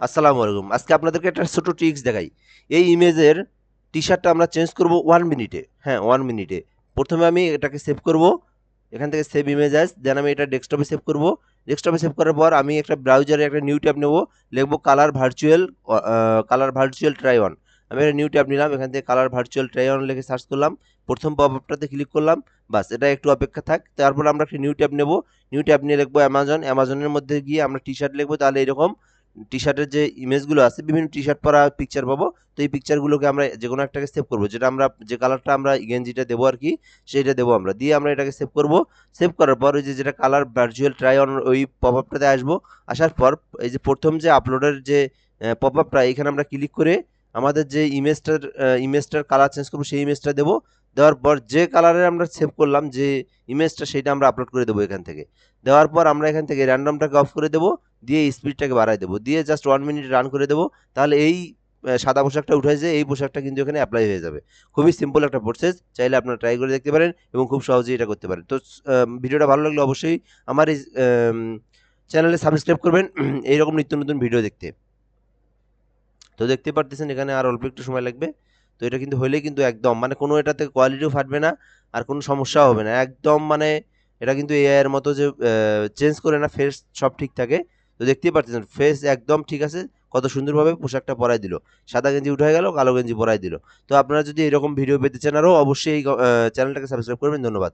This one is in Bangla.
আসসালামু আলাইকুম। আজকে আপনাদেরকে একটা ছোটো ট্রিক্স দেখাই। এই ইমেজের টি শার্টটা আমরা চেঞ্জ করব ওয়ান মিনিটে হ্যাঁ ওয়ান মিনিটে প্রথমে আমি এটাকে সেভ করব। এখান থেকে সেভ ইমেজ আস দেন আমি এটা ডেস্কটপে সেভ করব। ডেস্কটপে সেভ করার পর আমি একটা ব্রাউজারে একটা নিউ ট্যাব নেব। লিখব colour virtual colour virtual try on আমি একটা নিউ ট্যাব নিলাম, এখান থেকে কালার ভার্চুয়াল ট্রাই অন লিখে সার্চ করলাম। প্রথম পপআপটাতে ক্লিক করলাম। বাস, এটা একটু অপেক্ষা থাক। তারপর আমরা একটা নিউ ট্যাব নেব। নিউ ট্যাব নিয়ে লিখব অ্যামাজন অ্যামাজনের মধ্যে গিয়ে আমরা টি শার্ট লিখব, তাহলে এরকম টি শার্টের যে ইমেজগুলো আছে, বিভিন্ন টি শার্ট পরা পিকচার পাবো। তো এই পিকচারগুলোকে আমরা যে কোনো একটাকে সেভ করব। যেটা আমরা, যে কালারটা আমরা গেঞ্জিটা দেবো আর কি, সেইটা দেবো আমরা। দিয়ে আমরা এটাকে সেভ করব। সেভ করার পর ওই যে যেটা কালার ভার্চুয়াল ট্রাই অন ওই পপ আপটাতে আসব। আসার পর এই যে প্রথম যে আপলোডের যে পপ আপটা এখানে আমরা ক্লিক করে আমাদের যে ইমেজটার ইমেজটার কালার চেঞ্জ করব, সেই ইমেজটা দেবো। দেওয়ার পর যে কালারের আমরা সেভ করলাম, যে ইমেজটা সেটা আমরা আপলোড করে দেবো এখান থেকে। দেওয়ার পর আমরা এখান থেকে র্যান্ডমটাকে অফ করে দেবো, দিয়ে স্পিডটাকে বাড়ায় দেবো। দিয়ে জাস্ট ওয়ান মিনিট রান করে দেবো, তাহলে এই সাদা পোশাকটা উঠে যে এই পোশাকটা কিন্তু এখানে অ্যাপ্লাই হয়ে যাবে। খুবই সিম্পল একটা প্রসেস চাইলে আপনারা ট্রাই করে দেখতে পারেন এবং খুব সহজেই এটা করতে পারেন। তো ভিডিওটা ভালো লাগলে অবশ্যই আমার এই চ্যানেলে সাবস্ক্রাইব করবেন। এইরকম নিত্য নতুন ভিডিও দেখতে। তো দেখতে পারতেছেন এখানে আর অল্প একটু সময় লাগবে। তো এটা কিন্তু হলেই কিন্তু একদম মানে কোনো এটাতে কোয়ালিটিও ফাটবে না আর কোনো সমস্যাও হবে না। একদম মানে এটা কিন্তু এআই এর মতো যে চেঞ্জ করে না ফেস সব ঠিক থাকে। তো দেখতেই পাচ্ছেন ফেস একদম ঠিক আছে, কত সুন্দরভাবে পোশাকটা পরাই দিল। সাদা গেঞ্জি উঠে গেল, কালো গেঞ্জি পরাই দিল। তো আপনারা যদি এরকম ভিডিও পেতে চান আরও, অবশ্যই এই চ্যানেলটাকে সাবস্ক্রাইব করবেন। ধন্যবাদ।